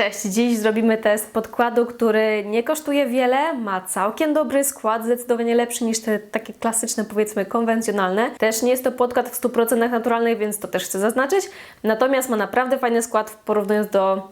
Cześć, dziś zrobimy test podkładu, który nie kosztuje wiele, ma całkiem dobry skład, zdecydowanie lepszy niż te takie klasyczne, powiedzmy konwencjonalne. Też nie jest to podkład w 100% naturalny, więc to też chcę zaznaczyć. Natomiast ma naprawdę fajny skład porównując do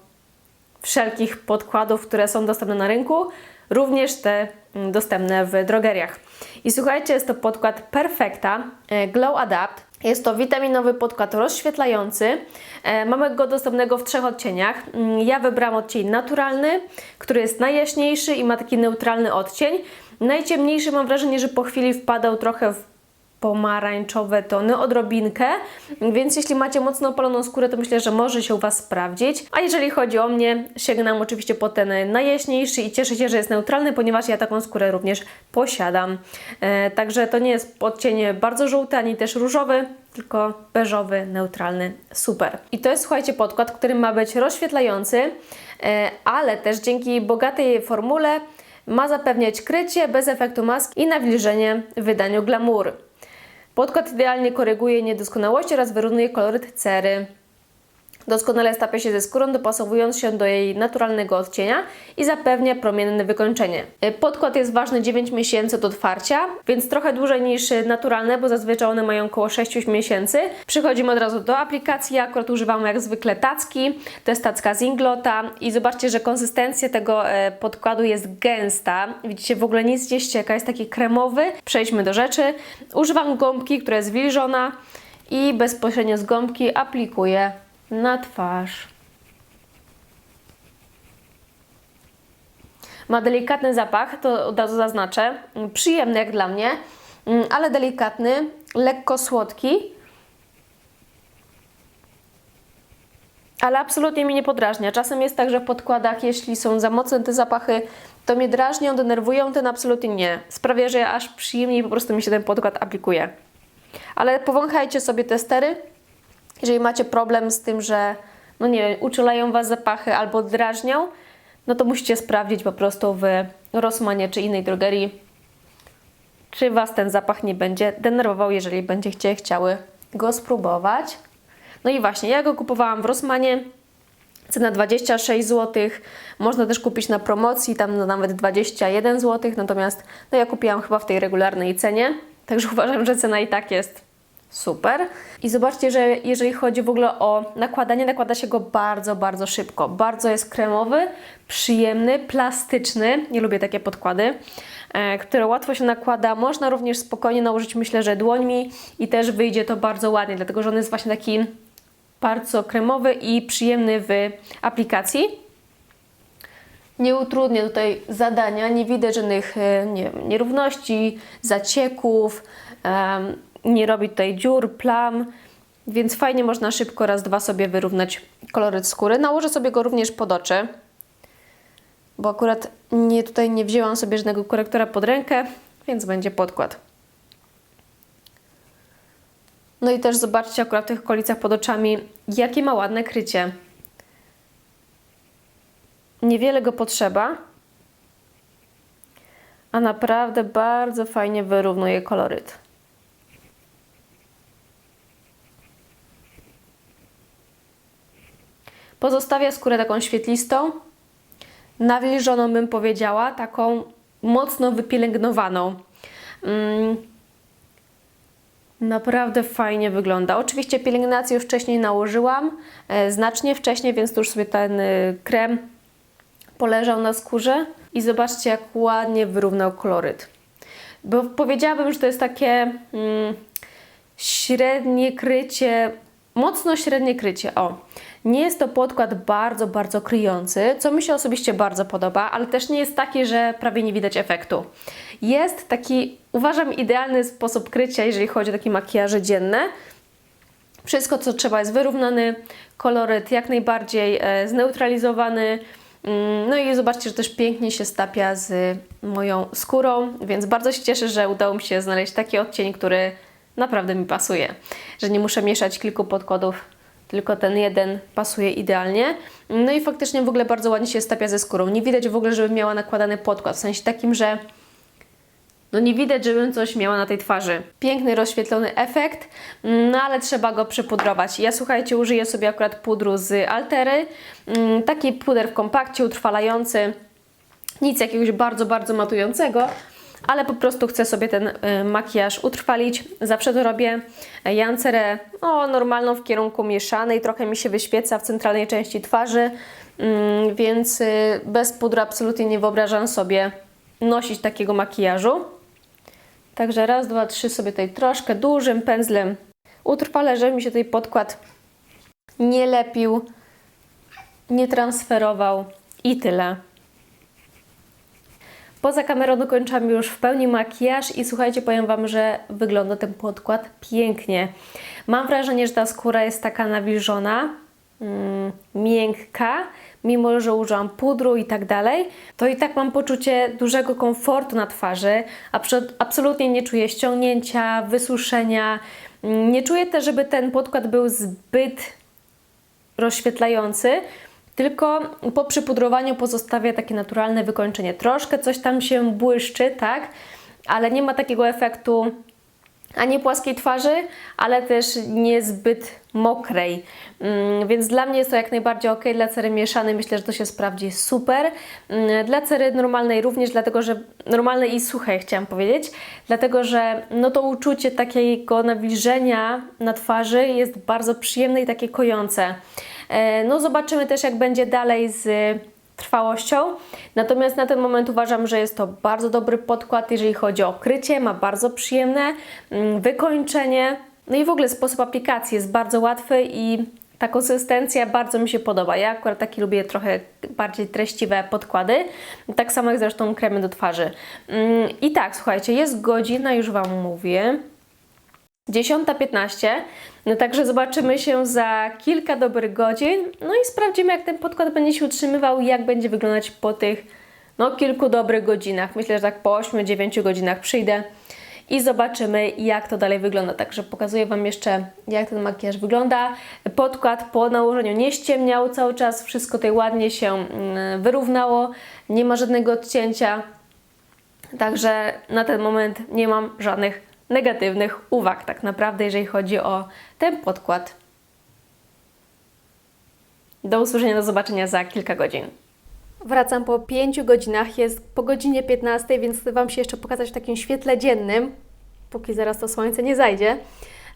wszelkich podkładów, które są dostępne na rynku, również te mm, dostępne w drogeriach. I słuchajcie, jest to podkład Perfecta e, Glow Adapt. Jest to witaminowy podkład rozświetlający. E, Mamy go dostępnego w trzech odcieniach. Mm, Ja wybrałam odcień naturalny, który jest najjaśniejszy i ma taki neutralny odcień. Najciemniejszy mam wrażenie, że po chwili wpadał trochę w pomarańczowe tony, odrobinkę, więc jeśli macie mocno opaloną skórę, to myślę, że może się u Was sprawdzić. A jeżeli chodzi o mnie, sięgnam oczywiście po ten najjaśniejszy i cieszę się, że jest neutralny, ponieważ ja taką skórę również posiadam. E, także to nie jest odcień bardzo żółty, ani też różowy, tylko beżowy, neutralny, super. I to jest, słuchajcie, podkład, który ma być rozświetlający, e, ale też dzięki bogatej formule ma zapewniać krycie bez efektu maski i nawilżenie w wydaniu glamour. Podkład idealnie koryguje niedoskonałości oraz wyrównuje koloryt cery. Doskonale stapia się ze skórą, dopasowując się do jej naturalnego odcienia i zapewnia promienne wykończenie. E, Podkład jest ważny 9 miesięcy do otwarcia, więc trochę dłużej niż naturalne, bo zazwyczaj one mają około 6 miesięcy. Przechodzimy od razu do aplikacji. Ja akurat używam jak zwykle tacki. To jest tacka z Inglota i zobaczcie, że konsystencja tego e, podkładu jest gęsta. Widzicie, w ogóle nic nie ścieka, jest taki kremowy. Przejdźmy do rzeczy. Używam gąbki, która jest wilżona i bezpośrednio z gąbki aplikuję na twarz. Ma delikatny zapach, to od razu zaznaczę. Przyjemny jak dla mnie, mm, ale delikatny, lekko słodki. Ale absolutnie mi nie podrażnia. Czasem jest tak, że w podkładach, jeśli są za mocne te zapachy, to mnie drażnią, denerwują, ten absolutnie nie. Sprawia, że aż przyjemniej po prostu mi się ten podkład aplikuje. Ale powąchajcie sobie te stery. Jeżeli macie problem z tym, że no nie wiem, uczulają Was zapachy albo drażnią, no to musicie sprawdzić po prostu w Rossmanie czy innej drogerii, czy Was ten zapach nie będzie denerwował, jeżeli będziecie chciały go spróbować. No i właśnie, ja go kupowałam w Rossmanie, cena 26 zł, można też kupić na promocji, tam nawet 21 zł, natomiast no ja kupiłam chyba w tej regularnej cenie, także uważam, że cena i tak jest Super. I zobaczcie, że jeżeli chodzi w ogóle o nakładanie, nakłada się go bardzo, bardzo szybko. Bardzo jest kremowy, przyjemny, plastyczny. Nie lubię takie podkłady, e, które łatwo się nakłada. Można również spokojnie nałożyć, myślę, że dłońmi i też wyjdzie to bardzo ładnie, dlatego że on jest właśnie taki bardzo kremowy i przyjemny w aplikacji. Nie utrudnia tutaj zadania, nie widać żadnych e, nie, wiem, nierówności, zacieków. em, nie robi tutaj dziur, plam, więc fajnie można szybko raz, dwa sobie wyrównać koloryt skóry. Nałożę sobie go również pod oczy, bo akurat nie, tutaj nie wzięłam sobie żadnego korektora pod rękę, więc będzie podkład. No i też zobaczcie akurat w tych okolicach pod oczami, jakie ma ładne krycie. Niewiele go potrzeba, a naprawdę bardzo fajnie wyrównuje koloryt. Pozostawia skórę taką świetlistą, nawilżoną bym powiedziała, taką mocno wypielęgnowaną. Mm. Naprawdę fajnie wygląda. Oczywiście pielęgnację już wcześniej nałożyłam, e, znacznie wcześniej, więc tu już sobie ten y, krem poleżał na skórze i zobaczcie jak ładnie wyrównał koloryt. Bo powiedziałabym, że to jest takie mm, średnie krycie, mocno średnie krycie. O, nie jest to podkład bardzo, bardzo kryjący, co mi się osobiście bardzo podoba, ale też nie jest taki, że prawie nie widać efektu. Jest taki, uważam, idealny sposób krycia, jeżeli chodzi o takie makijaże dzienne. Wszystko, co trzeba, jest wyrównany, koloryt jak najbardziej e, zneutralizowany. Mm, No i zobaczcie, że też pięknie się stapia z moją skórą, więc bardzo się cieszę, że udało mi się znaleźć taki odcień, który naprawdę mi pasuje. Że nie muszę mieszać kilku podkładów, tylko ten jeden pasuje idealnie. No i faktycznie w ogóle bardzo ładnie się stapia ze skórą. Nie widać w ogóle, żeby miała nakładany podkład, w sensie takim, że no nie widać, żebym coś miała na tej twarzy. Piękny, rozświetlony efekt, no ale trzeba go przypudrować. Ja słuchajcie, użyję sobie akurat pudru z Altery. Mm, Taki puder w kompakcie, utrwalający. Nic jakiegoś bardzo, bardzo matującego, ale po prostu chcę sobie ten y, makijaż utrwalić. Zawsze to robię. Jancerę normalną w kierunku mieszanej, trochę mi się wyświeca w centralnej części twarzy, mm, więc y, bez pudru absolutnie nie wyobrażam sobie nosić takiego makijażu. Także raz, dwa, trzy sobie tutaj troszkę dużym pędzlem utrwalę, żeby mi się tutaj podkład nie lepił, nie transferował i tyle. Poza kamerą dokończam już w pełni makijaż i słuchajcie, powiem Wam, że wygląda ten podkład pięknie. Mam wrażenie, że ta skóra jest taka nawilżona, mm, miękka, mimo że użyłam pudru i tak dalej, to i tak mam poczucie dużego komfortu na twarzy. Abso- Absolutnie nie czuję ściągnięcia, wysuszenia. Mm, Nie czuję też, żeby ten podkład był zbyt rozświetlający, tylko po przypudrowaniu pozostawia takie naturalne wykończenie. Troszkę coś tam się błyszczy, tak, ale nie ma takiego efektu ani płaskiej twarzy, ale też niezbyt mokrej. Mm, Więc dla mnie jest to jak najbardziej ok. Dla cery mieszanej myślę, że to się sprawdzi super. Mm, Dla cery normalnej również, dlatego że normalnej i suchej chciałam powiedzieć, dlatego że no to uczucie takiego nawilżenia na twarzy jest bardzo przyjemne i takie kojące. E, No zobaczymy też jak będzie dalej z trwałością. Natomiast na ten moment uważam, że jest to bardzo dobry podkład, jeżeli chodzi o krycie, ma bardzo przyjemne mm, wykończenie. No i w ogóle sposób aplikacji jest bardzo łatwy i ta konsystencja bardzo mi się podoba. Ja akurat taki lubię trochę bardziej treściwe podkłady, tak samo jak zresztą kremy do twarzy. Mm, I tak, słuchajcie, jest godzina, już Wam mówię. 10.15, no także zobaczymy się za kilka dobrych godzin, no i sprawdzimy jak ten podkład będzie się utrzymywał i jak będzie wyglądać po tych no, kilku dobrych godzinach. Myślę, że tak po 8-9 godzinach przyjdę i zobaczymy jak to dalej wygląda. Także pokazuję Wam jeszcze jak ten makijaż wygląda. Podkład po nałożeniu nie ściemniał cały czas, wszystko tutaj ładnie się mm, wyrównało, nie ma żadnego odcięcia. Także na ten moment nie mam żadnych negatywnych uwag, tak naprawdę, jeżeli chodzi o ten podkład. Do usłyszenia, do zobaczenia za kilka godzin. Wracam po 5 godzinach, jest po godzinie 15, więc chcę Wam się jeszcze pokazać w takim świetle dziennym, póki zaraz to słońce nie zajdzie.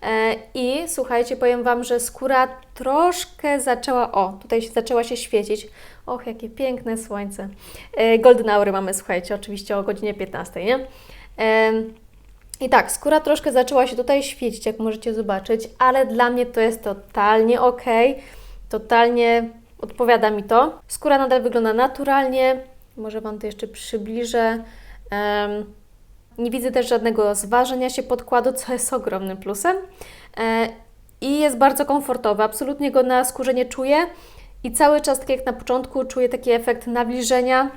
E, I słuchajcie, powiem Wam, że skóra troszkę zaczęła, o, tutaj zaczęła się świecić. Och, jakie piękne słońce. E, Golden Hour mamy, słuchajcie, oczywiście o godzinie 15, nie? I tak, skóra troszkę zaczęła się tutaj świecić, jak możecie zobaczyć, ale dla mnie to jest totalnie ok, totalnie odpowiada mi to. Skóra nadal wygląda naturalnie, może Wam to jeszcze przybliżę. Em, nie widzę też żadnego zważenia się podkładu, co jest ogromnym plusem. E, I jest bardzo komfortowy, absolutnie go na skórze nie czuję. I cały czas, tak jak na początku, czuję taki efekt nawilżenia,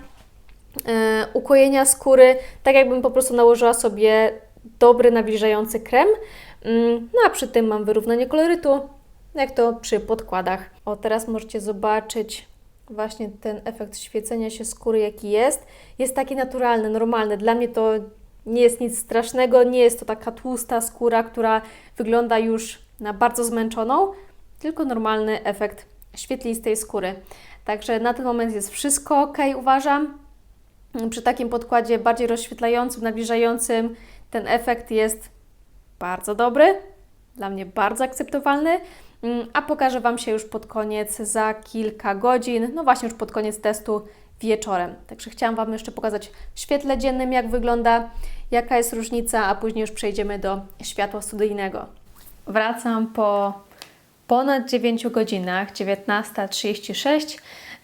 e, ukojenia skóry, tak jakbym po prostu nałożyła sobie dobry, nawilżający krem. Mm, No a przy tym mam wyrównanie kolorytu, jak to przy podkładach. O, teraz możecie zobaczyć właśnie ten efekt świecenia się skóry, jaki jest. Jest taki naturalny, normalny. Dla mnie to nie jest nic strasznego, nie jest to taka tłusta skóra, która wygląda już na bardzo zmęczoną, tylko normalny efekt świetlistej skóry. Także na ten moment jest wszystko ok, uważam. Przy takim podkładzie bardziej rozświetlającym, nawilżającym, ten efekt jest bardzo dobry, dla mnie bardzo akceptowalny, Mm, a pokażę Wam się już pod koniec za kilka godzin, no właśnie już pod koniec testu wieczorem. Także chciałam Wam jeszcze pokazać w świetle dziennym, jak wygląda, jaka jest różnica, a później już przejdziemy do światła studyjnego. Wracam po ponad 9 godzinach, 19.36.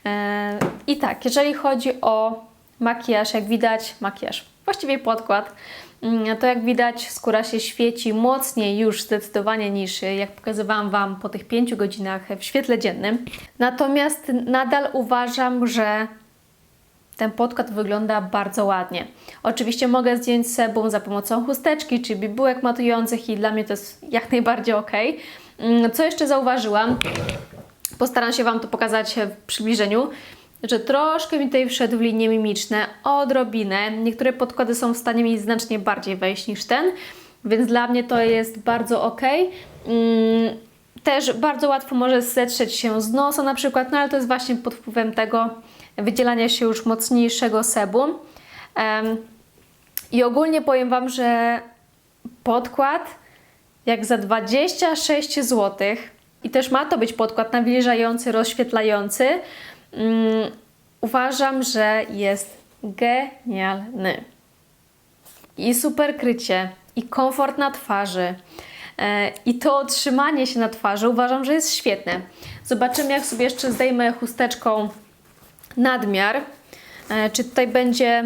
E, I tak, jeżeli chodzi o makijaż, jak widać, makijaż, właściwie podkład, to jak widać skóra się świeci mocniej już zdecydowanie niż e, jak pokazywałam Wam po tych 5 godzinach w świetle dziennym. Natomiast nadal uważam, że ten podkład wygląda bardzo ładnie. Oczywiście mogę zdjąć sobą za pomocą chusteczki czy bibułek matujących i dla mnie to jest jak najbardziej ok. Mm, Co jeszcze zauważyłam? Postaram się Wam to pokazać w przybliżeniu. Że troszkę mi tutaj wszedł w linie mimiczne, odrobinę. Niektóre podkłady są w stanie mi znacznie bardziej wejść niż ten, więc dla mnie to jest bardzo ok. Mm, też bardzo łatwo może zetrzeć się z nosa na przykład, no ale to jest właśnie pod wpływem tego wydzielania się już mocniejszego sebum. I ogólnie powiem Wam, że podkład jak za 26 zł i też ma to być podkład nawilżający, rozświetlający, mm, uważam, że jest genialny. I super krycie, i komfort na twarzy, e, i to otrzymanie się na twarzy uważam, że jest świetne. Zobaczymy, jak sobie jeszcze zdejmę chusteczką nadmiar. E, Czy tutaj będzie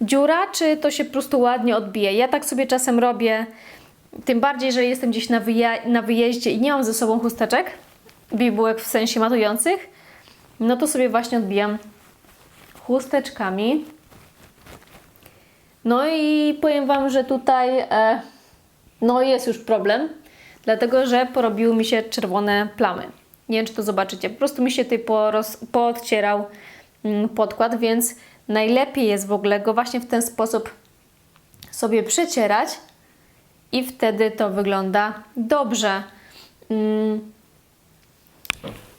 dziura, czy to się po prostu ładnie odbije. Ja tak sobie czasem robię, tym bardziej, jeżeli jestem gdzieś na, wyja- na wyjeździe i nie mam ze sobą chusteczek, bibułek w sensie matujących, no to sobie właśnie odbijam chusteczkami. No i powiem Wam, że tutaj e, no jest już problem, dlatego że porobiły mi się czerwone plamy. Nie wiem, czy to zobaczycie. Po prostu mi się tutaj poroz, poodcierał mm, podkład, więc najlepiej jest w ogóle go właśnie w ten sposób sobie przecierać i wtedy to wygląda dobrze. Mm.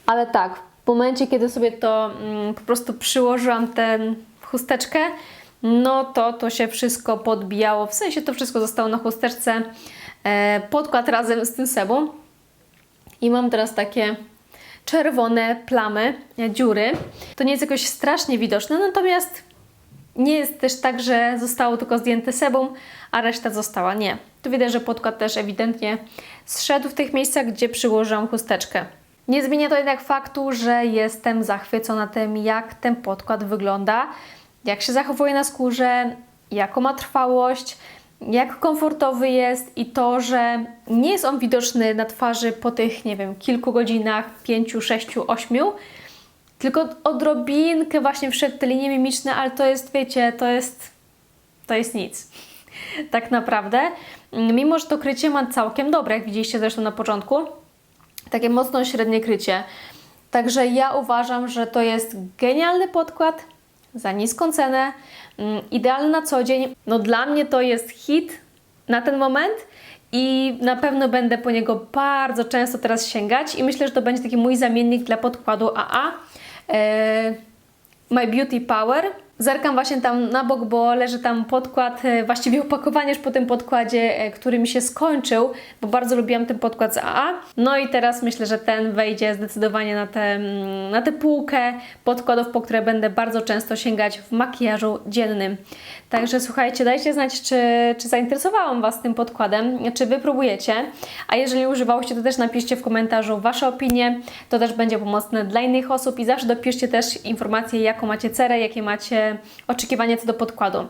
Ale tak, w momencie, kiedy sobie to mm, po prostu przyłożyłam tę chusteczkę, no to to się wszystko podbijało. W sensie to wszystko zostało na chusteczce. E, podkład razem z tym sebum. I mam teraz takie czerwone plamy, e, dziury. To nie jest jakoś strasznie widoczne, natomiast nie jest też tak, że zostało tylko zdjęte sebum, a reszta została. Nie. Tu widać, że podkład też ewidentnie zszedł w tych miejscach, gdzie przyłożyłam chusteczkę. Nie zmienia to jednak faktu, że jestem zachwycona tym, jak ten podkład wygląda, jak się zachowuje na skórze, jaką ma trwałość, jak komfortowy jest i to, że nie jest on widoczny na twarzy po tych, nie wiem, kilku godzinach, pięciu, sześciu, ośmiu, tylko odrobinkę właśnie wszedł te linie mimiczne, ale to jest, wiecie, to jest, to jest nic. Tak naprawdę. Mimo, że to krycie ma całkiem dobre, jak widzieliście zresztą na początku, takie mocno średnie krycie. Także ja uważam, że to jest genialny podkład za niską cenę, mm, idealny na co dzień. No dla mnie to jest hit na ten moment i na pewno będę po niego bardzo często teraz sięgać i myślę, że to będzie taki mój zamiennik dla podkładu AA. E, My Beauty Power. Zerkam właśnie tam na bok, bo leży tam podkład, e, właściwie opakowanie już po tym podkładzie, e, który mi się skończył, bo bardzo lubiłam ten podkład z AA. No i teraz myślę, że ten wejdzie zdecydowanie na tę mm, na tę półkę podkładów, po które będę bardzo często sięgać w makijażu dziennym. Także słuchajcie, dajcie znać, czy, czy zainteresowałam Was tym podkładem, czy Wy próbujecie. A jeżeli używałyście, to też napiszcie w komentarzu Wasze opinie. To też będzie pomocne dla innych osób i zawsze dopiszcie też informacje, jaką macie cerę, jakie macie oczekiwania co do podkładu.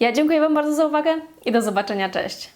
Ja dziękuję Wam bardzo za uwagę i do zobaczenia. Cześć!